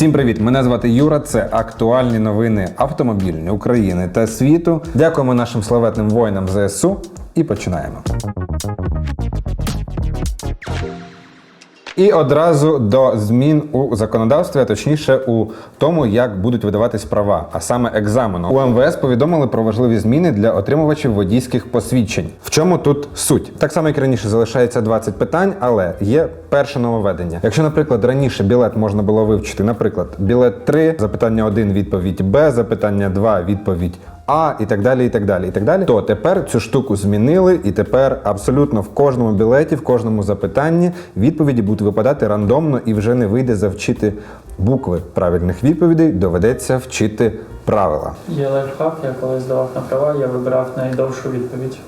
Всім привіт! Мене звати Юра. Це актуальні новини автомобільні України та світу. Дякуємо нашим славетним воїнам ЗСУ і починаємо. І одразу до змін у законодавстві, а точніше у тому, як будуть видаватись права, а саме екзамену. У МВС повідомили про важливі зміни для отримувачів водійських посвідчень. В чому тут суть? Так само, як раніше, залишається 20 питань, але є перше нововведення. Якщо, наприклад, раніше білет можна було вивчити, наприклад, білет 3, запитання 1, відповідь Б, запитання 2, відповідь а і так далі, і так далі, і так далі. То тепер цю штуку змінили, і тепер абсолютно в кожному білеті, в кожному запитанні відповіді будуть випадати рандомно і вже не вийде завчити букви правильних відповідей, доведеться вчити правила. Є лайфхак, я коли здавав на права, я вибирав найдовшу відповідь.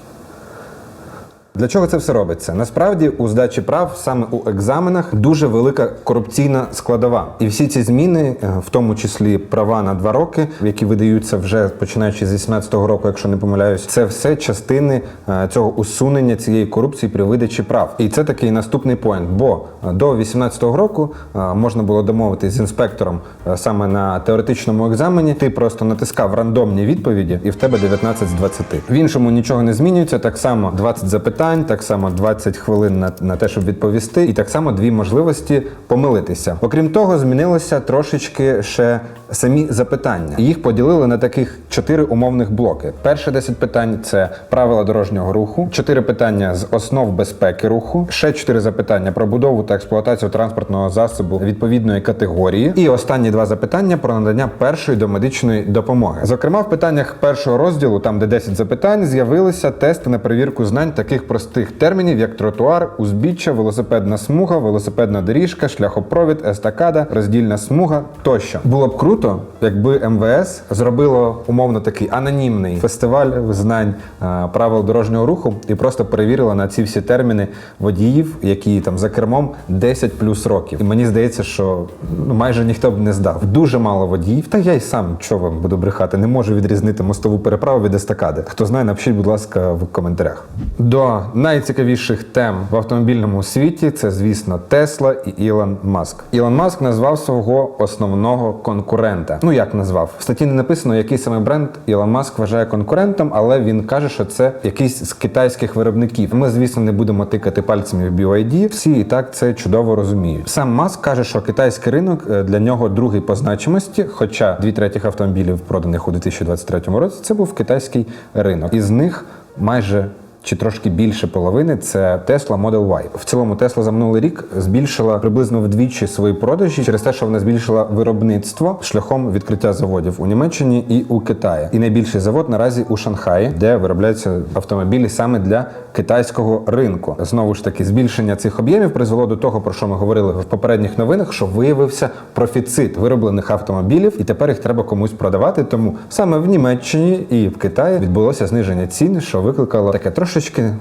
Для чого це все робиться? Насправді у здачі прав саме у екзаменах дуже велика корупційна складова. І всі ці зміни, е, в тому числі права на два роки, які видаються вже починаючи з 18-го року, якщо не помиляюсь, це все частини е, цього усунення цієї корупції при видачі прав. І це такий наступний поінт. Бо е, до 18-го року можна було домовитись з інспектором саме на теоретичному екзамені. Ти просто натискав рандомні відповіді, і в тебе 19 з 20. В іншому нічого не змінюється. Так само 20 запитань, так само 20 хвилин на, на те, щоб відповісти, і так само дві можливості помилитися. Окрім того, змінилося трошечки ще самі запитання. Їх поділили на таких чотири умовних блоки. Перше 10 питань це правила дорожнього руху, чотири питання з основ безпеки руху, ще чотири запитання про будову та експлуатацію транспортного засобу відповідної категорії. І останні два запитання про надання першої домедичної допомоги. Зокрема, в питаннях першого розділу, там де 10 запитань, з'явилися тести на перевірку знань таких простих термінів, як тротуар, узбіччя, велосипедна смуга, велосипедна доріжка, шляхопровід, естакада, роздільна смуга тощо. Було б круто, якби МВС зробило умовно такий анонімний фестиваль знань е, правил дорожнього руху і просто перевірило на ці всі терміни водіїв, які там за кермом 10 плюс років. І мені здається, що ну, майже ніхто б не здав. Дуже мало водіїв. Та я й сам що вам буду брехати, не можу відрізнити мостову переправу від естакади. Хто знає, напишіть, будь ласка, в коментарях. До найцікавіших тем в автомобільному світі це, звісно, Тесла і Ілон Маск. Ілон Маск назвав свого основного конкурента. Ну як назвав? В статті не написано, який саме бренд Ілон Маск вважає конкурентом, але він каже, що це якийсь з китайських виробників. Ми, звісно, не будемо тикати пальцями в BYD. Всі і так це чудово розуміють. Сам Маск каже, що китайський ринок е, для нього другий по значимості, хоча дві третіх автомобілів, проданих у 2023 році, це був китайський ринок. Із них майже чи трошки більше половини це Tesla Model Y. В цілому Tesla за минулий рік збільшила приблизно вдвічі свої продажі через те, що вона збільшила виробництво шляхом відкриття заводів у Німеччині і у Китаї. І найбільший завод наразі у Шанхаї, де виробляються автомобілі саме для китайського ринку. Знову ж таки, збільшення цих об'ємів призвело до того, про що ми говорили в попередніх новинах, що виявився профіцит вироблених автомобілів, і тепер їх треба комусь продавати. Тому саме в Німеччині і в Китаї відбулося зниження цін, що викликало таке трошечки.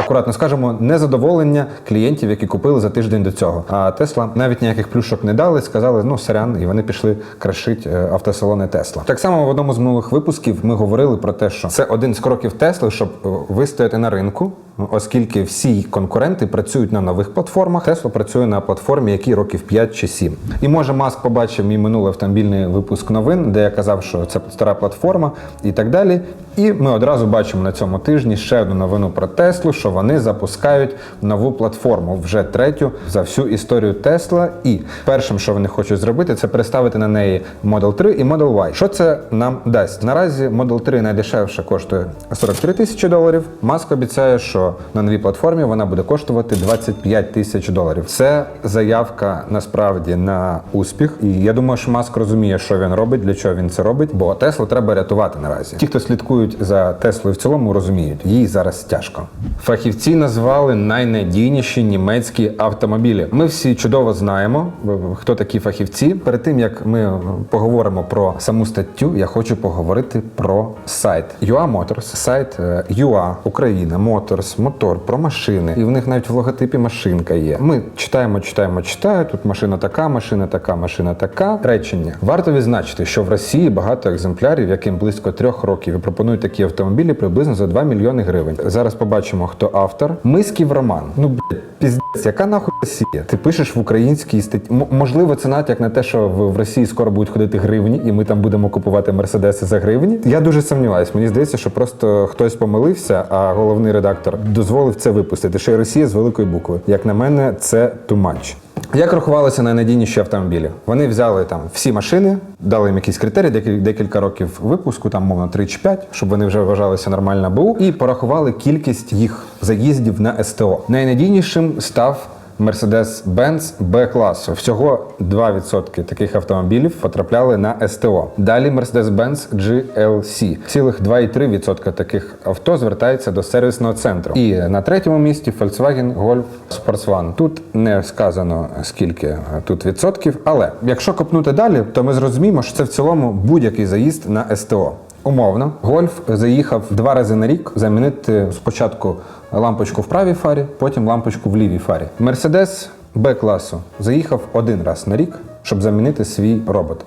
Акуратно скажемо, незадоволення клієнтів, які купили за тиждень до цього. А Тесла навіть ніяких плюшок не дали, сказали, ну сорян, і вони пішли крашить е, автосалони Тесла. Так само в одному з минулих випусків ми говорили про те, що це один з кроків Тесли, щоб е, вистояти на ринку, оскільки всі конкуренти працюють на нових платформах. Тесла працює на платформі, якій років 5 чи 7. І може Маск побачив мій минулий автомобільний випуск новин, де я казав, що це стара платформа і так далі. І ми одразу бачимо на цьому тижні ще одну новину про Теслу, що вони запускають нову платформу, вже третю за всю історію Тесла. І першим, що вони хочуть зробити, це переставити на неї Model 3 і Model Y. Що це нам дасть? Наразі Model 3 найдешевше коштує 43 тисячі доларів. Маск обіцяє, що на новій платформі вона буде коштувати 25 тисяч доларів. Це заявка насправді на успіх. І я думаю, що Маск розуміє, що він робить, для чого він це робить, бо Теслу треба рятувати наразі. Ті, хто слідкують за Теслою в цілому, розуміють, їй зараз тяжко. Фахівці назвали найнадійніші німецькі автомобілі. Ми всі чудово знаємо, хто такі фахівці. Перед тим як ми поговоримо про саму статтю, я хочу поговорити про сайт UA Motors, сайт е, UA Україна Motors, мотор про машини. І в них навіть в логотипі машинка є. Ми читаємо, читаємо, читаємо. Тут машина така, машина така, машина така. Речення варто відзначити, що в Росії багато екземплярів, яким близько трьох років і пропонують пропонують такі автомобілі приблизно за 2 мільйони гривень. Зараз побачимо, хто автор. Мисків Роман. Ну блядь, піздець, яка нахуй Росія? Ти пишеш в українській статті. Можливо, це натяк на те, що в, Росії скоро будуть ходити гривні, і ми там будемо купувати мерседеси за гривні. Я дуже сумніваюся. Мені здається, що просто хтось помилився, а головний редактор дозволив це випустити. Й Росія з великої букви. Як на мене, це much. Як рахувалися найнадійніші автомобілі? Вони взяли там всі машини, дали їм якісь критерії, декіль- декілька років випуску, там мовно 3 чи 5, щоб вони вже вважалися нормально БУ, і порахували кількість їх заїздів на СТО. Найнадійнішим став Mercedes-Benz B-класу. Всього 2% таких автомобілів потрапляли на СТО. Далі Mercedes-Benz GLC. Цілих 2,3% таких авто звертається до сервісного центру. І на третьому місці Volkswagen Golf Sports One. Тут не сказано скільки тут відсотків, але якщо копнути далі, то ми зрозуміємо, що це в цілому будь-який заїзд на СТО. Умовно, гольф заїхав два рази на рік замінити спочатку лампочку в правій фарі, потім лампочку в лівій фарі. Мерседес Б класу заїхав один раз на рік, щоб замінити свій робот.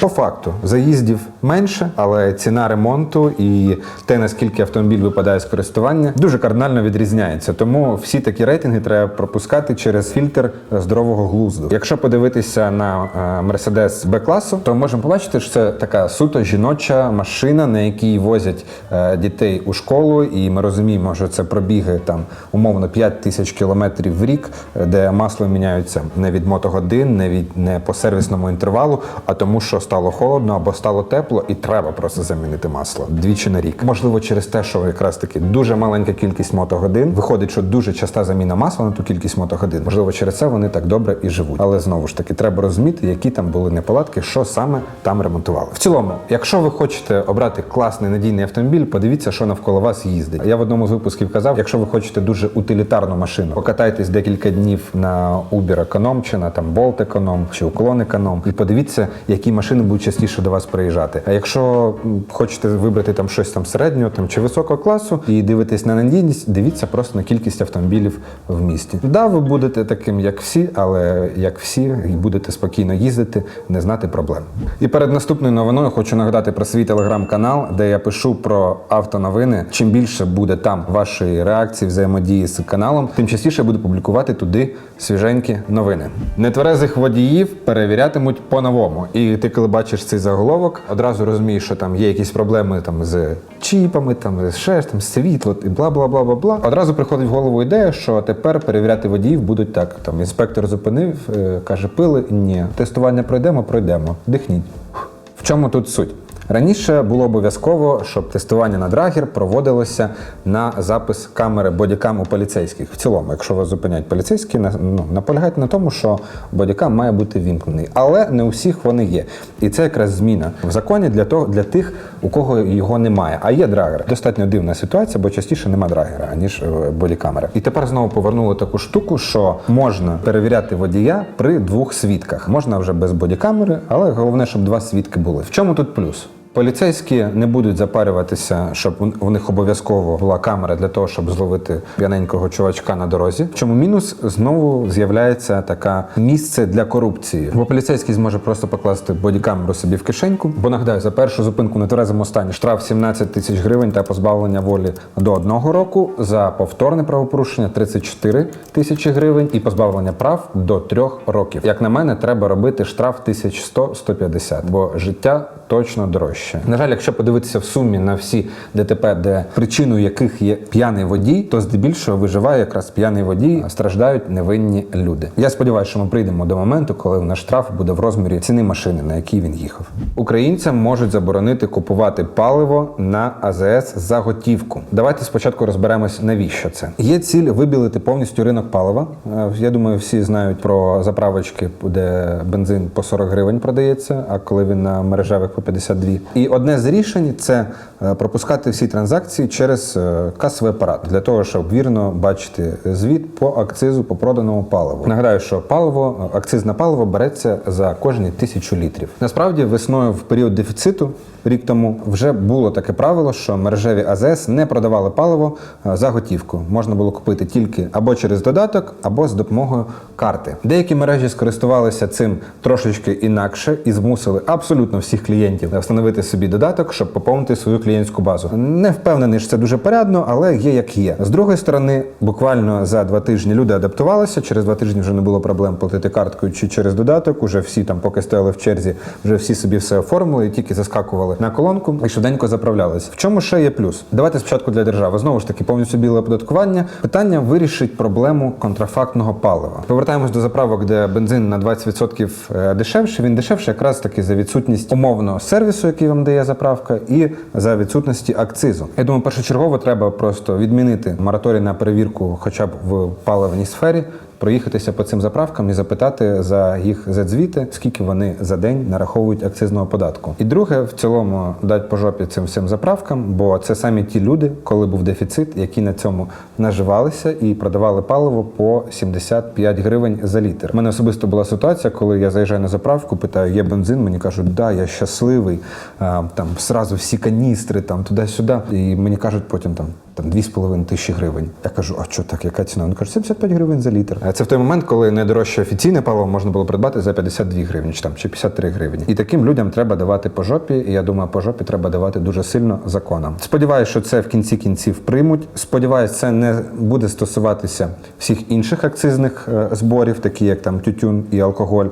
По факту заїздів менше, але ціна ремонту і те, наскільки автомобіль випадає з користування, дуже кардинально відрізняється. Тому всі такі рейтинги треба пропускати через фільтр здорового глузду. Якщо подивитися на Mercedes b класу, то можемо побачити, що це така суто жіноча машина, на якій возять е, дітей у школу, і ми розуміємо, що це пробіги там умовно 5 тисяч кілометрів в рік, е, де масло міняються не від мотогодин, не від не по сервісному інтервалу, а тому, що стало холодно або стало тепло, і треба просто замінити масло двічі на рік. Можливо, через те, що якраз таки дуже маленька кількість мотогодин. Виходить, що дуже часта заміна масла на ту кількість мотогодин. Можливо, через це вони так добре і живуть. Але знову ж таки, треба розуміти, які там були неполадки, що саме там ремонтували. В цілому, якщо ви хочете обрати класний надійний автомобіль, подивіться, що навколо вас їздить. Я в одному з випусків казав, якщо ви хочете дуже утилітарну машину, покатайтесь декілька днів на Uber Econom чи на там Bolt Econom чи Уклон Econom і подивіться, які машини будуть частіше до вас приїжджати. А якщо хочете вибрати там щось там середнього там чи високого класу і дивитесь на надійність, дивіться просто на кількість автомобілів в місті. Да, ви будете таким, як всі, але як всі, і будете спокійно їздити, не знати проблем. І перед наступною новиною хочу нагадати про свій телеграм-канал, де я пишу про автоновини. Чим більше буде там вашої реакції, взаємодії з каналом, тим частіше буду публікувати туди свіженькі новини. Нетверезих водіїв перевірятимуть по-новому. І ти, коли бачиш цей заголовок, одразу розумієш, що там є якісь проблеми там з чіпами, там з шерстом, світло і бла бла бла бла бла. Одразу приходить в голову ідея, що тепер перевіряти водіїв будуть так. Там інспектор зупинив, е, каже, пили. Ні, тестування пройдемо, пройдемо. Дихніть. В чому тут суть? Раніше було обов'язково, щоб тестування на драгер проводилося на запис камери бодікам у поліцейських. В цілому, якщо вас зупиняють поліцейські, ну, наполягають на тому, що бодікам має бути вімкнений. Але не у всіх вони є. І це якраз зміна в законі для того, для тих, у кого його немає. А є драгер. Достатньо дивна ситуація, бо частіше нема драгера, аніж е, бодікамери. І тепер знову повернули таку штуку, що можна перевіряти водія при двох свідках. Можна вже без бодікамери, але головне, щоб два свідки були. В чому тут плюс? Поліцейські не будуть запарюватися, щоб у- них обов'язково була камера для того, щоб зловити п'яненького чувачка на дорозі. Чому мінус знову з'являється така місце для корупції. Бо поліцейський зможе просто покласти бодікамеру собі в кишеньку. Бо нагадаю, за першу зупинку на тверезому стані штраф 17 тисяч гривень та позбавлення волі до одного року. За повторне правопорушення 34 тисячі гривень і позбавлення прав до трьох років. Як на мене, треба робити штраф 1100-150, бо життя точно дорожче. На жаль, якщо подивитися в сумі на всі ДТП, де причиною яких є п'яний водій, то здебільшого виживає якраз п'яний водій, а страждають невинні люди. Я сподіваюся, що ми прийдемо до моменту, коли наш штраф буде в розмірі ціни машини, на якій він їхав. Українцям можуть заборонити купувати паливо на АЗС за готівку. Давайте спочатку розберемось, навіщо це. Є ціль вибілити повністю ринок палива. Е, Я думаю, всі знають про заправочки, де бензин по 40 гривень продається, а коли він на мережевих по 52. І одне з рішень це е, пропускати всі транзакції через е, касовий апарат для того, щоб вірно бачити звіт по акцизу по проданому паливу. Нагадаю, що паливо, акцизне паливо береться за кожні тисячу літрів. Насправді, весною в період дефіциту рік тому вже було таке правило, що мережеві АЗС не продавали паливо е, за готівку. Можна було купити тільки або через додаток, або з допомогою карти. Деякі мережі скористувалися цим трошечки інакше і змусили абсолютно всіх клієнтів клієнтів встановити собі додаток, щоб поповнити свою клієнтську базу. Не впевнений, що це дуже порядно, але є як є. З другої сторони, буквально за два тижні люди адаптувалися. Через два тижні вже не було проблем платити карткою чи через додаток. Уже всі там, поки стояли в черзі, вже всі собі все оформили і тільки заскакували на колонку і швиденько заправлялись. В чому ще є плюс? Давайте спочатку для держави. Знову ж таки, повністю біле оподаткування. Питання вирішить проблему контрафактного палива. Повертаємось до заправок, де бензин на 20% е, дешевше. Він дешевше якраз таки за відсутність умовного сервісу, який вам дає заправка, і за відсутності акцизу. Я думаю, першочергово треба просто відмінити мораторій на перевірку, хоча б в паливній сфері. Проїхатися по цим заправкам і запитати за їх задзвіти, скільки вони за день нараховують акцизного податку. І друге, в цілому дати по жопі цим всім заправкам, бо це самі ті люди, коли був дефіцит, які на цьому наживалися і продавали паливо по 75 гривень за літр. У мене особисто була ситуація, коли я заїжджаю на заправку, питаю, є бензин, мені кажуть, да, я щасливий, там сразу всі каністри, там туди-сюди. І мені кажуть потім там. Там 2,5 тисячі гривень. Я кажу, а що так, яка ціна? Він каже, 75 гривень за літр. А Це в той момент, коли найдорожче офіційне паливо можна було придбати за 52 гривні, чи там чи 53 гривні. І таким людям треба давати по жопі. І я думаю, по жопі треба давати дуже сильно законом. Сподіваюся, що це в кінці кінців приймуть. Сподіваюсь, це не буде стосуватися всіх інших акцизних е, зборів, такі як там тютюн і алкоголь,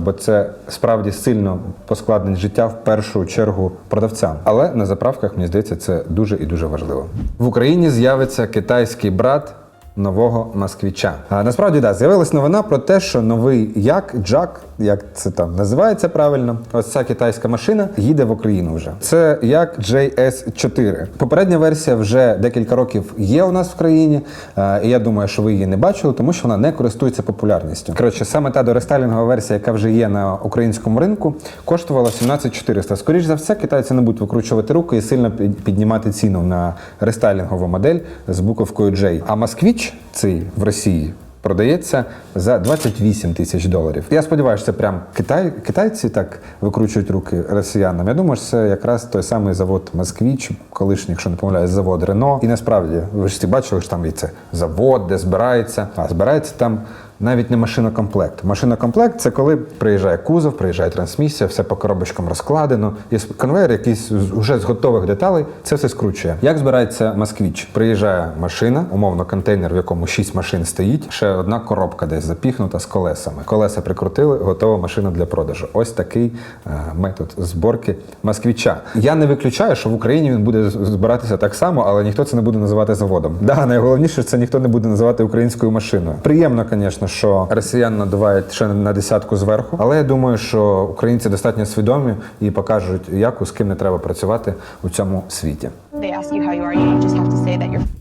бо це справді сильно поскладнить життя в першу чергу продавцям. Але на заправках мені здається, це дуже і дуже важливо. В Україні з'явиться китайський брат. Нового москвіча. А насправді да, з'явилась новина про те, що новий як Джак, як це там називається правильно, ось ця китайська машина їде в Україну вже. Це як JS4. Попередня версія вже декілька років є у нас в країні, е, і я думаю, що ви її не бачили, тому що вона не користується популярністю. Коротше, саме та дорестайлінгова версія, яка вже є на українському ринку, коштувала 17400. Скоріш за все, китайці не будуть викручувати руки і сильно під- піднімати ціну на рестайлінгову модель з буковкою J. А москвіч цей в Росії. Продається за 28 тисяч доларів. Я сподіваюся, це прям Китай, китайці так викручують руки росіянам. Я думаю, що це якраз той самий завод Москвіч, колишній, якщо не помиляюсь, завод Рено. І насправді ви ж всі бачили, що там є це завод, де збирається. А збирається там навіть не машинокомплект. Машинокомплект це коли приїжджає кузов, приїжджає трансмісія, все по коробочкам розкладено. Є конвейер, якийсь уже з готових деталей, це все скручує. Як збирається москвіч? Приїжджає машина, умовно контейнер, в якому 6 машин стоїть. Ще одна коробка десь запіхнута з колесами. Колеса прикрутили, готова машина для продажу. Ось такий е, метод зборки москвіча. Я не виключаю, що в Україні він буде збиратися так само, але ніхто це не буде називати заводом. Да, найголовніше це ніхто не буде називати українською машиною. Приємно, звісно, що росіян надувають ще на десятку зверху, але я думаю, що українці достатньо свідомі і покажуть, як з ким не треба працювати у цьому світі.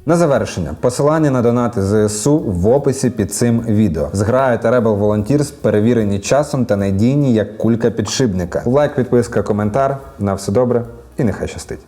На завершення посилання на донати ЗСУ в описі під цим відео. Зграя та Rebel Volunteers перевірені часом та надійні як кулька підшипника. Лайк, підписка, коментар. На все добре і нехай щастить.